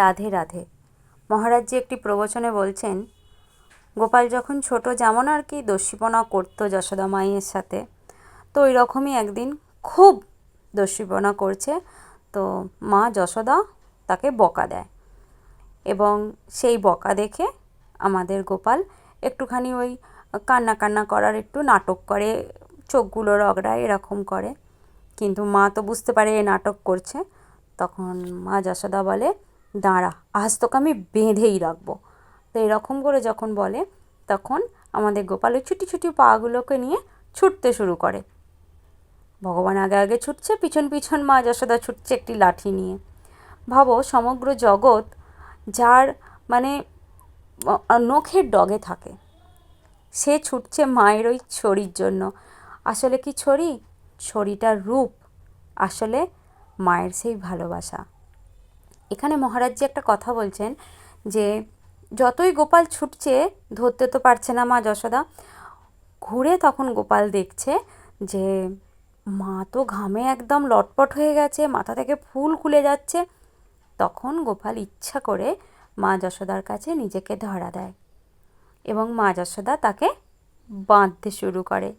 রাধে রাধে। মহারাজজি একটি প্রবচনে বলছেন, গোপাল যখন ছোট, যেমন আর কি দস্যিপনা করতো যশোদা মাইয়ের সাথে, তো ওই রকমই একদিন খুব দস্যিপনা করছে, তো মা যশোদা তাকে বকা দেয় এবং সেই বকা দেখে আমাদের গোপাল একটুখানি ওই কান্না কান্না করার একটু নাটক করে, চোখগুলো রগড়ায় এরকম করে। কিন্তু মা তো বুঝতে পারে এ নাটক করছে। তখন মা যশোদা বলে দাঁড়া, আজ তোকে আমি বেঁধেই রাখব। তো এরকম করে যখন বলে, তখন আমাদের গোপাল ওই ছুটি ছুটি পাগুলোকে নিয়ে ছুটতে শুরু করে। ভগবান আগে আগে ছুটছে, পিছন পিছন মা যশোদা ছুটছে একটি লাঠি নিয়ে। ভাবো, সমগ্র জগৎ যার মানে নখের ডগে থাকে। সে ছুটছে মায়ের ওই ছড়ির জন্য। আসলে কি ছড়ি? ছড়িটার রূপ আসলে মায়ের সেই ভালোবাসা। এখানে মহারাজজি একটা কথা বলছেন যে, যতই গোপাল ছুটছে, ধরতে তো পারছে না মা যশোদা। ঘুরে তখন গোপাল দেখছে যে, মা তো ঘামে একদম লটপট হয়ে গেছে, মাথা থেকে ফুল খুলে যাচ্ছে। তখন গোপাল ইচ্ছা করে মা যশোদার কাছে নিজেকে ধরা দেয় এবং মা যশোদা তাকে বাঁধতে শুরু করে।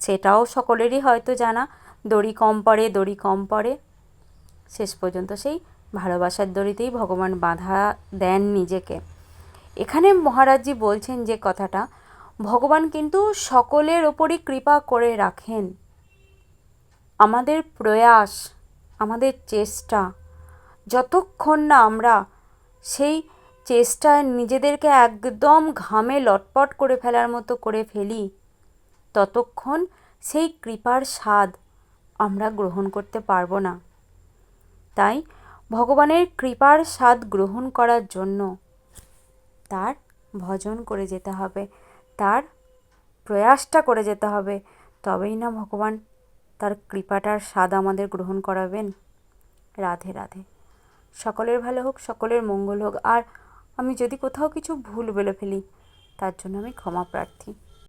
সেটাও সকলেরই হয়তো জানা, দড়ি কম পড়ে, দড়ি কম পড়ে। শেষ পর্যন্ত সেই ভালোবাসার দড়িতেই ভগবান বাঁধা দেন নিজেকে। এখানে মহারাজজি বলছেন যে কথাটা, ভগবান কিন্তু সকলের ওপরই কৃপা করে রাখেন। আমাদের প্রয়াস, আমাদের চেষ্টা, যতক্ষণ না আমরা সেই চেষ্টায় নিজেদেরকে একদম ঘামে লটপট করে ফেলার মতো করে ফেলি, ততক্ষণ সেই কৃপার স্বাদ আমরা গ্রহণ করতে পারব না। তাই ভগবানের কৃপার স্বাদ গ্রহণ করার জন্য তার ভজন করে যেতে হবে, তার প্রয়াসটা করে যেতে হবে। তবেই না ভগবান তার কৃপাটার স্বাদ আমাদের গ্রহণ করাবেন? রাধে রাধে। সকলের ভালো হোক, সকলের মঙ্গল হোক। আর আমি যদি কোথাও কিছু ভুল বলে ফেলি, তার জন্য আমি ক্ষমা প্রার্থী।